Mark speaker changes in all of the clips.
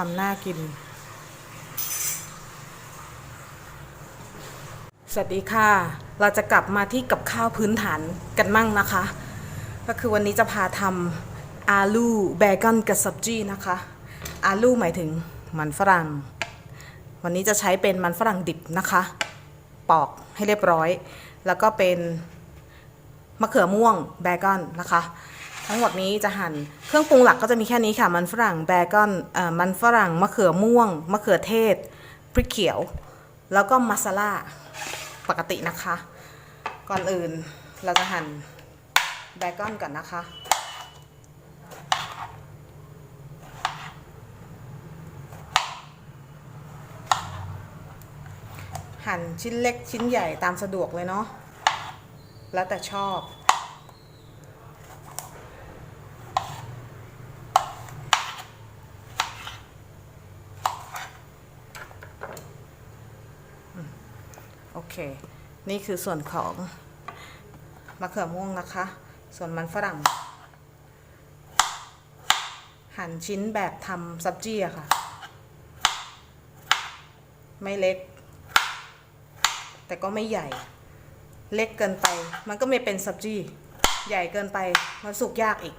Speaker 1: ความน่ากิน สวัสดีค่ะ เราจะกลับมาที่กับข้าวพื้นฐานกันมั่งนะคะ ก็คือวันนี้จะพาทำอาลูเบคอนกับซับจี้นะคะ อาลูหมายถึงมันฝรั่ง วันนี้จะใช้เป็นมันฝรั่งดิบนะคะ ปอกให้เรียบร้อย แล้วก็เป็นมะเขือม่วงเบคอนนะคะ ทั้งหมดนี้จะหั่นเครื่องปรุงหลักก็จะมีแค่นี้ค่ะ มันฝรั่งเบคอนเอ่อมันฝรั่งมะเขือม่วงมะเขือเทศพริกเขียว แล้วก็มาซาลาปกตินะคะ ก่อนอื่นเราจะหั่นเบคอนก่อนนะคะหั่นชิ้นเล็กชิ้นใหญ่ตามสะดวกเลยเนาะแล้วแต่ชอบ โอเค นี่คือส่วนของมะเขือม่วงนะคะ ส่วนมันฝรั่ง หั่นชิ้นแบบทำซับจี้อะค่ะ ไม่เล็ก แต่ก็ไม่ใหญ่ เล็กเกินไป มันก็ไม่เป็นซับจี้ ใหญ่เกินไป มันสุกยากอีก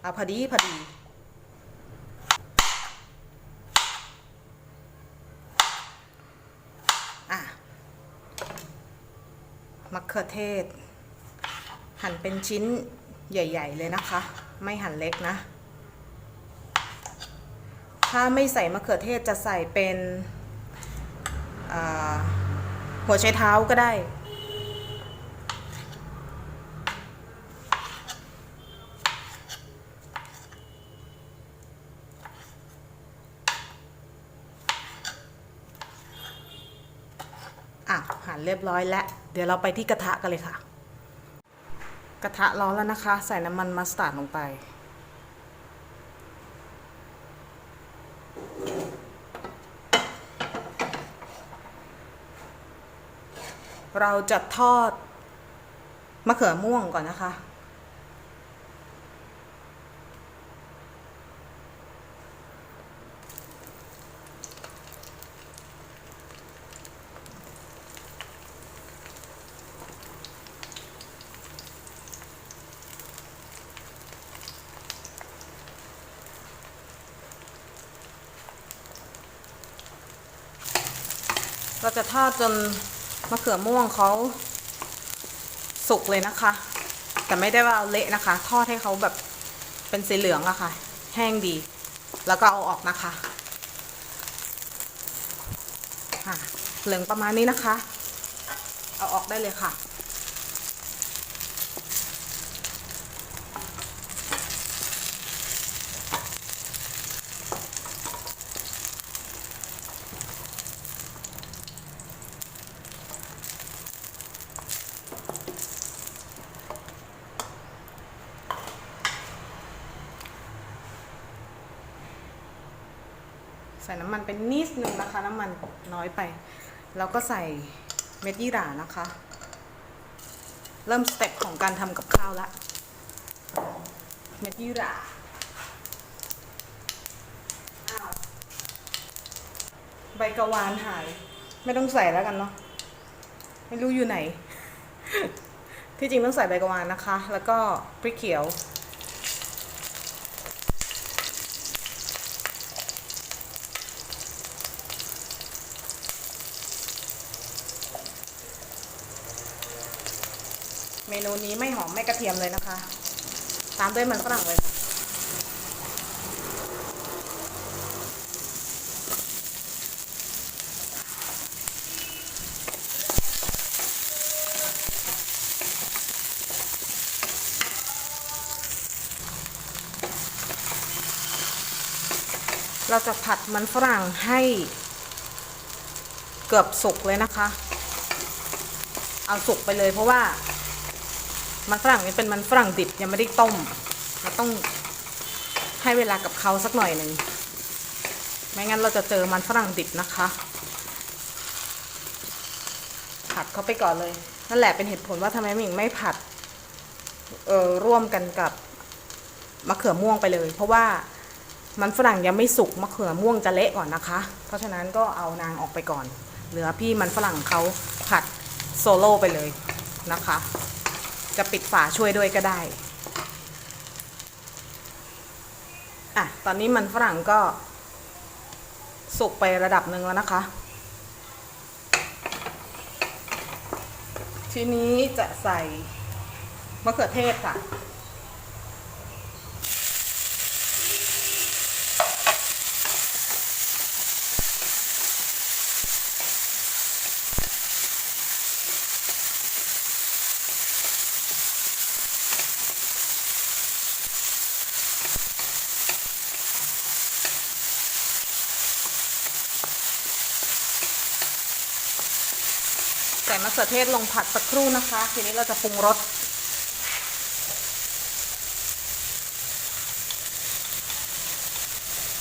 Speaker 1: เอาพอดีพอดี มะเขือเทศ หั่นเป็นชิ้นใหญ่ ๆ เลยนะคะ ไม่หั่นเล็กนะ ถ้าไม่ใส่มะเขือเทศจะใส่เป็นหัวไชเท้าก็ได้ อะหั่นเรียบร้อยแล้ว เดี๋ยวเราไปที่กระทะกันเลยค่ะ กระทะร้อนแล้วนะคะ ใส่น้ำมันมัสตาร์ดลงไป เราจะทอดมะเขือม่วงก่อนนะคะ เราจะทอดจนมะเขือม่วงเขาสุกเลยนะคะ แต่ไม่ได้ว่าเอาเละนะคะ ทอดให้เขาแบบเป็นสีเหลืองอะค่ะ แห้งดี แล้วก็เอาออกนะคะะเหลืองประมาณนี้นะคะ เอาออกได้เลยค่ะ ใส่น้ำมันเป็นนิดนึงนะคะ น้ำมันน้อยไป แล้วก็ใส่เม็ดยี่หร่านะคะ เริ่มสเต็ปของการทำกับข้าวละ เม็ดยี่หร่าใบกระวานหาย ไม่ต้องใส่แล้วกันเนาะไม่รู้อยู่ไหน ที่จริงต้องใส่ใบกระวานนะคะ แล้วก็พริกเขียว เมนูนี้ไม่หอมไม่กระเทียมเลยนะคะ ตามด้วยมันฝรั่งเลยค่ะเราจะผัดมันฝรั่งให้เกือบสุกเลยนะคะ เอาสุกไปเลยเพราะว่า มันฝรั่งนี่เป็นมันฝรั่งดิบยังไม่ได้ต้มเราต้องให้เวลากับเขาสักหน่อยหนึ่งไม่งั้นเราจะเจอมันฝรั่งดิบนะคะ ผัดเขาไปก่อนเลย นั่นแหละเป็นเหตุผลว่าทำไมหมิงไม่ผัดเออร่วมกันกับมะเขือม่วงไปเลย เพราะว่ามันฝรั่งยังไม่สุกมะเขือม่วงจะเละก่อนนะคะ เพราะฉะนั้นก็เอานางออกไปก่อน เหลือพี่มันฝรั่งเขาผัดโซโล่ไปเลยนะคะ จะปิดฝาช่วยด้วยก็ได้อะตอนนี้มันฝรั่งก็สุกไประดับหนึ่งแล้วนะคะ ทีนี้จะใส่มะเขือเทศค่ะ มะเขือเทศลงผัดสักครู่นะคะ ทีนี้เราจะปรุงรส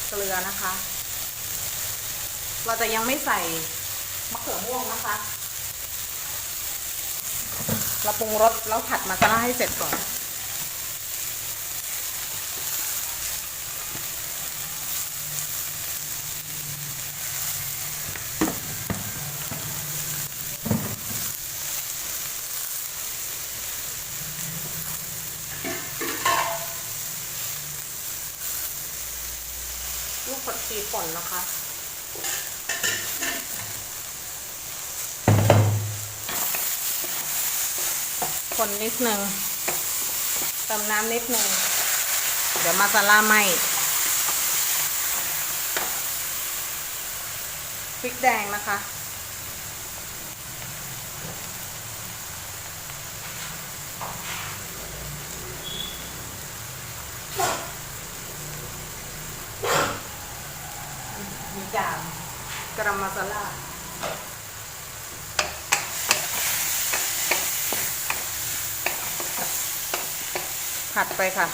Speaker 1: เกลือนะคะ เราจะยังไม่ใส่มะเขือม่วงนะคะ เราปรุงรสแล้วผัดมาซาล่าให้เสร็จก่อน ลูก ผักชีป่นนะคะ คนนิดนึงเติมน้ำนิดนึง เดี๋ยวมาซาล่าไหมพริกแดงนะคะ มี จามกรัมมาซาลาผัดไปค่ะ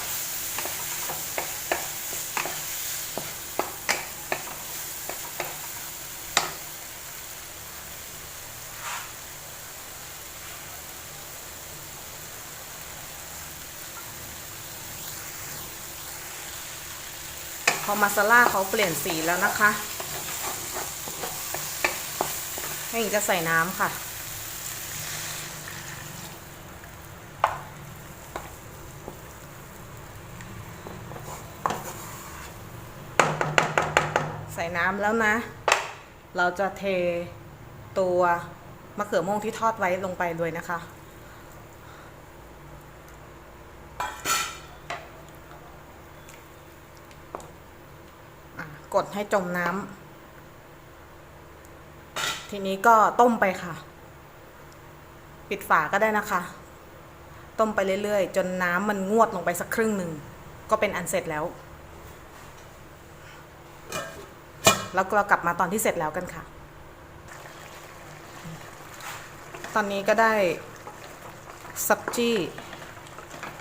Speaker 1: พอมาซาล่าเขาเปลี่ยนสีแล้วนะคะ ให้หญิงจะใส่น้ำค่ะ ใส่น้ำแล้วนะ เราจะเทตัวมะเขือม่วงที่ทอดไว้ลงไปเลยนะคะกดให้จมน้ำ ทีนี้ก็ต้มไปค่ะ ปิดฝาก็ได้นะคะ ต้มไปเรื่อยๆ จนน้ำมันงวดลงไปสักครึ่งหนึ่ง ก็เป็นอันเสร็จแล้ว แล้วเรากลับมาตอนที่เสร็จแล้วกันค่ะ ตอนนี้ก็ได้ซับจี้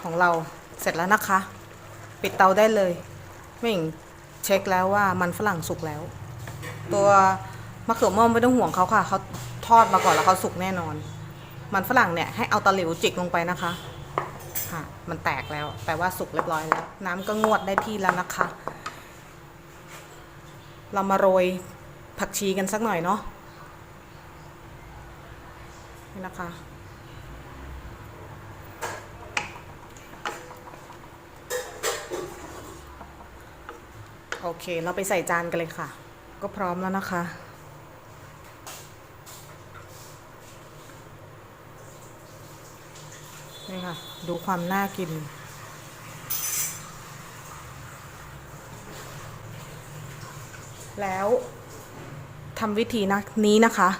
Speaker 1: ของเราเสร็จแล้วนะคะ ปิดเตาได้เลยไม่งเช็คแล้วว่ามันฝรั่งสุกแล้ว ตัว มะเขือม่วงไม่ต้องห่วงเขาค่ะเขาทอดมาก่อนแล้วเขาสุกแน่นอน มันฝรั่งเนี่ยให้เอาตะหลิวจิกลงไปนะคะค่ะมันแตกแล้วแปลว่าสุกเรียบร้อยแล้ว น้ำก็งวดได้ที่แล้วนะคะ เรามาโรยผักชีกันสักหน่อยเนาะนี่นะคะโอเค เราไปใส่จานกันเลยค่ะ ก็พร้อมแล้วนะคะ นี่ ค่ะ ดูความน่ากิน แล้วทำวิธีนะนี้นะคะ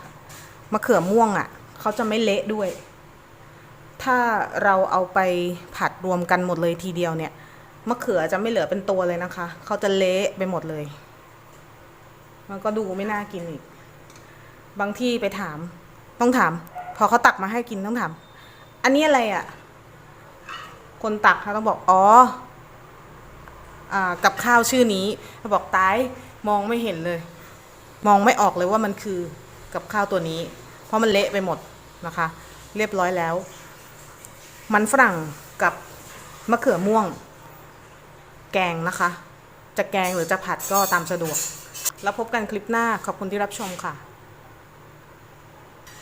Speaker 1: มะเขือม่วงอะ่ะ เขาจะไม่เละด้วย ถ้าเราเอาไปผัดรวมกันหมดเลยทีเดียวเนี่ย มะเขือจะไม่เหลือเป็นตัวเลยนะคะ เขาจะเละไปหมดเลย มันก็ดูไม่น่ากินอีก บางที่ไปถาม ต้องถาม พอเขาตักมาให้กินต้องถาม อันนี้อะไรอะ่ะ คนตักเขาต้องบอกอ๋ออกับข้าวชื่อนี้เขาบอกตายมองไม่เห็นเลย มองไม่ออกเลยว่ามันคือกับข้าวตัวนี้ เพราะมันเละไปหมดนะคะ เรียบร้อยแล้ว มันฝรั่งกับมะเขือม่วง แกงนะคะ จะแกงหรือจะผัดก็ตามสะดวก แล้วพบกันคลิปหน้าขอบคุณที่รับชมค่ะ